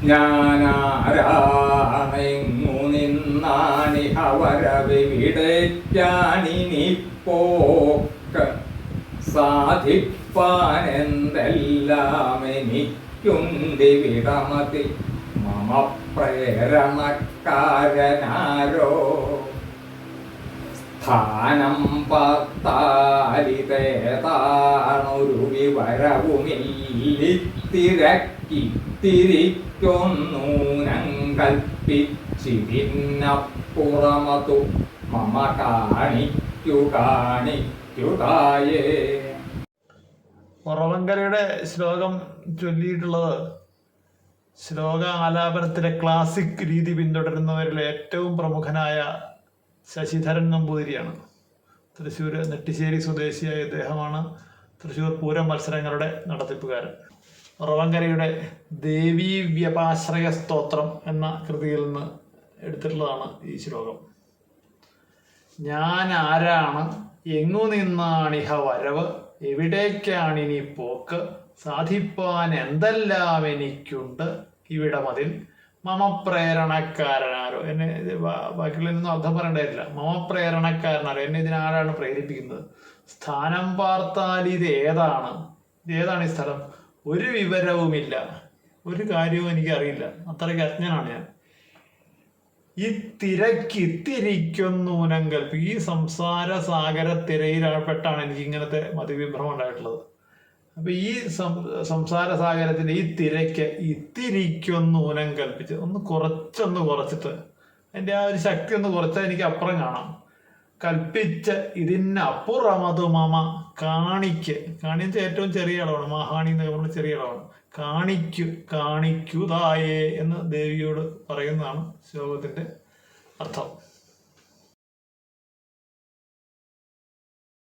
ഞാനാരാണെങ്ങു നിന്നാണിഹ വരവിവിടേക്കാണിനി പോക്ക് സാധിപ്പാനെന്തെല്ലാം എനിക്കുണ്ടി വിടമതി മമ പ്രേരണക്കാരനാരോ സ്ഥാനം പത്താലിതേതാണൊരു വിവരവുമില്ലിത്തിരക്കിത്തിരിക്കൊന്നൂനം കൽപ്പിച്ചിതിനപ്പുറമതു മമ കാണിക്കു കാണിക്കുതായേ ഉറവങ്കരയുടെ ശ്ലോകം ചൊല്ലിയിട്ടുള്ളത് ശ്ലോക ആലാപനത്തിലെ ക്ലാസിക് രീതി പിന്തുടരുന്നവരിൽ ഏറ്റവും പ്രമുഖനായ ശശിധരൻ നമ്പൂതിരിയാണ്. തൃശ്ശൂർ നെട്ടിശ്ശേരി സ്വദേശിയായ ഇദ്ദേഹമാണ്. തൃശ്ശൂർ പൂരം മത്സരങ്ങളുടെ നടത്തിപ്പുകാരൻ. ഉറവങ്കരയുടെ ദേവീ വ്യപാശ്രയ സ്തോത്രം എന്ന കൃതിയിൽ നിന്ന് എടുത്തിട്ടുള്ളതാണ് ഈ ശ്ലോകം. ഞാൻ ആരാണ്? എങ്ങു നിന്നാണിഹ വരവ്? എവിടേക്കാണിനി പോക്ക്? സാധിപ്പാൻ എന്തെല്ലാം എനിക്കുണ്ട്? ഇവിടമതിൽ മമ പ്രേരണക്കാരനാരോ എന്നെ ബാക്കിയുള്ളതിനൊന്നും അർത്ഥം പറയേണ്ടതില്ല. മമ പ്രേരണക്കാരനാരോ എന്നെ ഇതിനാരാണ് പ്രേരിപ്പിക്കുന്നത്? സ്ഥാനം പാർത്താൽ ഇത് ഏതാണ്? ഇത് ഏതാണ് ഈ സ്ഥലം? ഒരു വിവരവുമില്ല. ഒരു കാര്യവും എനിക്കറിയില്ല. അത്രയ്ക്ക് അജ്ഞനാണ് ഞാൻ. ഈ തിരക്കിത്തിരിക്കുന്നൂനം ഈ സംസാര സാഗര തിരയിൽപ്പെട്ടാണ് എനിക്ക് ഇങ്ങനത്തെ മതിവിഭ്രമം ഉണ്ടായിട്ടുള്ളത്. അപ്പൊ ഈ സംസാര സാഗരത്തിന്റെ ഈ തിരക്ക് ഇത്തിരിക്കൊന്ന് ഊനം കൽപ്പിച്ച് ഒന്ന് കുറച്ചൊന്ന് കുറച്ചിട്ട് അതിന്റെ ആ ഒരു ശക്തി ഒന്ന് കുറച്ചാൽ എനിക്ക് അപ്പുറം കാണാം. കൽപ്പിച്ച് ഇതിനപ്പുറം അത് മമ കാണിക്ക്. കാണി ഏറ്റവും ചെറിയ അളവാണ് മഹാണി എന്നൊക്കെ പറഞ്ഞ ചെറിയ അളവാണ് കാണിക്കു കാണിക്കുതായേ എന്ന് ദേവിയോട് പറയുന്നതാണ് ശ്ലോകത്തിന്റെ അർത്ഥം.